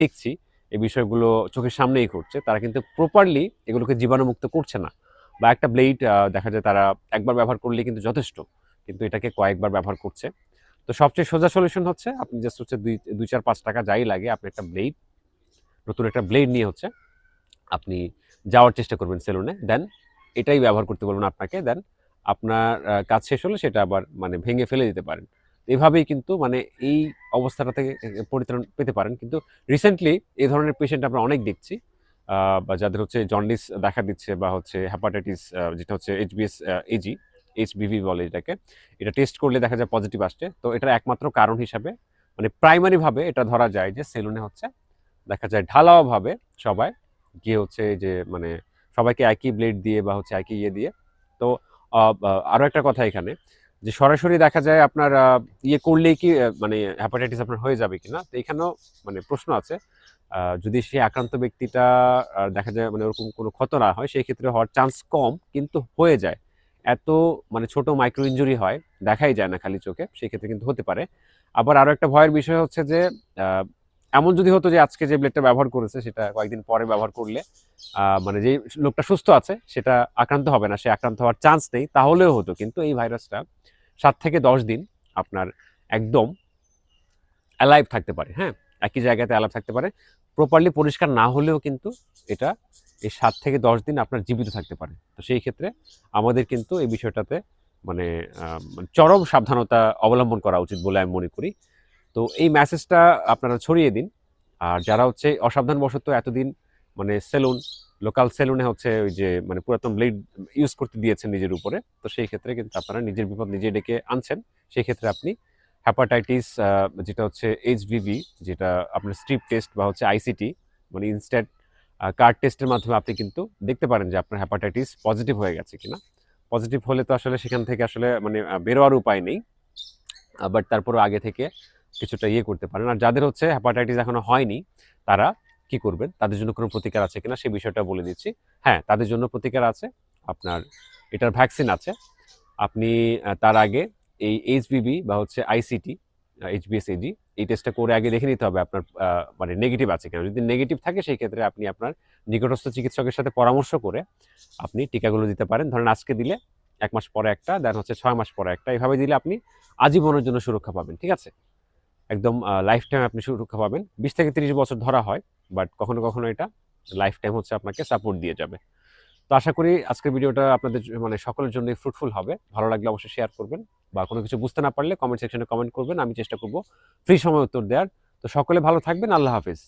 দেখছি, এই বিষয়গুলো চোখের সামনেই ঘটছে। তারা কিন্তু প্রপারলি এগুলোকে জীবাণুমুক্ত করছে না। বা একটা ব্লেড দেখা যায় তারা একবার ব্যবহার করলে কিন্তু যথেষ্ট, কিন্তু এটাকে কয়েকবার ব্যবহার করছে। তো সবচেয়ে সোজা সলিউশন হচ্ছে, আপনি জাস্ট হচ্ছে দুই দুই, চার, পাঁচ টাকা যাই লাগে, আপনি একটা ব্লেড নতুন একটা ব্লেড নিয়ে হচ্ছে, আপনি যাওয়ার চেষ্টা করবেন সেলুনে দেন এটাই ব্যবহার করতে বলবেন আপনাকে দেন আপনার কাজ শেষ হলে সেটা আবার মানে ভেঙে ফেলে দিতে পারেন। এভাবেই কিন্তু মানে এই অবস্থাটা থেকে পরিত্রাণ পেতে পারেন। কিন্তু রিসেন্টলি এই ধরনের পেশেন্ট আমরা অনেক দেখছি বা যাদের হচ্ছে জন্ডিস দেখা দিচ্ছে বা হচ্ছে হ্যাপাটাইটিস যেটা হচ্ছে এইচবিএস এজি এইচবিভি বলে এটাকে। এটা টেস্ট করলে দেখা যায় পজিটিভ আসছে। তো এটার একমাত্র কারণ হিসাবে মানে প্রাইমারিভাবে এটা ধরা যায় যে সেলুনে হচ্ছে দেখা যায় ঢালাওভাবে সবাই গিয়ে হচ্ছে যে মানে সবাইকে একই ব্লেড দিয়ে বা হচ্ছে একই ইয়ে দিয়ে। তো আহ, আহ, আরও একটা কথা এখানে যে সরাসরি দেখা যায় আপনার ইয়ে করলেই কি মানে হ্যাপাটাইটিস আপনার হয়ে যাবে কিনা, তো এখানেও মানে প্রশ্ন আছে। যদি সেই আক্রান্ত ব্যক্তিটা দেখা যায় মানে ওরকম কোনো ক্ষত না হয়, সেই ক্ষেত্রে হওয়ার চান্স কম, কিন্তু হয়ে যায়। এত মানে ছোট মাইক্রো ইনজুরি হয়, দেখাই যায় না খালি চোখে, সেই ক্ষেত্রে কিন্তু হতে পারে। আবার আরও একটা ভয়ের বিষয় হচ্ছে যে এমন যদি হতো যে আজকে যে ব্লেডটা ব্যবহার করেছে, সেটা কয়েকদিন পরে ব্যবহার করলে মানে যে লোকটা সুস্থ আছে, সেটা আক্রান্ত হবে না, সে আক্রান্ত হওয়ার চান্স নেই, তাহলেও হতো। কিন্তু এই ভাইরাসটা সাত থেকে দশ দিন আপনার একদম অ্যালাইভ থাকতে পারে হ্যাঁ? একই জায়গাতে অ্যালাইভ থাকতে পারে। প্রপারলি পরিষ্কার না হলেও কিন্তু এটা এই সাত থেকে দশ দিন আপনার জীবিত থাকতে পারে। তো সেই ক্ষেত্রে আমাদের কিন্তু এই বিষয়টাতে মানে চরম সাবধানতা অবলম্বন করা উচিত বলে আমি মনে করি। তো এই মেসেজটা আপনারা ছড়িয়ে দিন। আর যারা হচ্ছে অসাবধানবশত এতদিন মানে সেলুন লোকাল সেলুনে হচ্ছে ওই যে মানে পুরাতন ব্লেড ইউজ করতে দিয়েছেন নিজের উপরে। তো সেই ক্ষেত্রে কিন্তু আপনারা নিজের বিপদ নিজে ডেকে আনছেন। সেই ক্ষেত্রে আপনি হ্যাপাটাইটিস যেটা হচ্ছে এইচভিভি যেটা আপনার স্ট্রিপ টেস্ট বা হচ্ছে আইসিটি মানে ইনস্ট্যান্ট কার্ড টেস্টের মাধ্যমে আপনি কিন্তু দেখতে পারেন যে আপনার হ্যাপাটাইটিস পজিটিভ হয়ে গেছে কিনা। পজিটিভ হলে তো আসলে সেখান থেকে আসলে মানে বেরোয়ার উপায় নেই। বাট তারপরেও আগে থেকে কিছুটা ইয়ে করতে পারেন। আর যাদের হচ্ছে হ্যাপাটাইটিস এখনও হয়নি, তারা কি করবেন? তাদের জন্য কোনো প্রতিকার আছে কিনা সেই বিষয়টা বলে দিচ্ছি। হ্যাঁ তাদের জন্য প্রতিকার আছে। আপনার এটার ভ্যাকসিন আছে। আপনি তার আগে এই এইচবিবি বা হচ্ছে আইসিটি এইচবিএসএজি এই টেস্টটা করে আগে দেখে নিতে হবে আপনার মানে নেগেটিভ আছে কিনা। যদি নেগেটিভ থাকে, সেই ক্ষেত্রে আপনি আপনার নিকটস্থ চিকিৎসকের সাথে পরামর্শ করে আপনি টিকাগুলো দিতে পারেন। ধরেন আজকে দিলে এক মাস পরে একটা, দেন হচ্ছে ছয় মাস পরে একটা। এইভাবে দিলে আপনি আজীবনের জন্য সুরক্ষা পাবেন, ঠিক আছে? একদম লাইফ টাইম আপনি সুরক্ষা পাবেন। বিশ থেকে তিরিশ বছর ধরা হয়। বাট কখনো কখনো এটা লাইফ টাইম হচ্ছে আপনাকে সাপোর্ট দিয়ে যাবে। তো আশা করি আজকের ভিডিওটা আপনাদের মানে সকলের জন্য ফ্রুটফুল হবে। ভালো লাগলে অবশ্যই শেয়ার করবেন বা কোনো কিছু বুঝতে না পারলে কমেন্ট সেকশনে কমেন্ট করবেন। আমি চেষ্টা করব ফ্রি সময় উত্তর দেওয়ার। তো সকলে ভালো থাকবেন। আল্লাহ হাফিজ।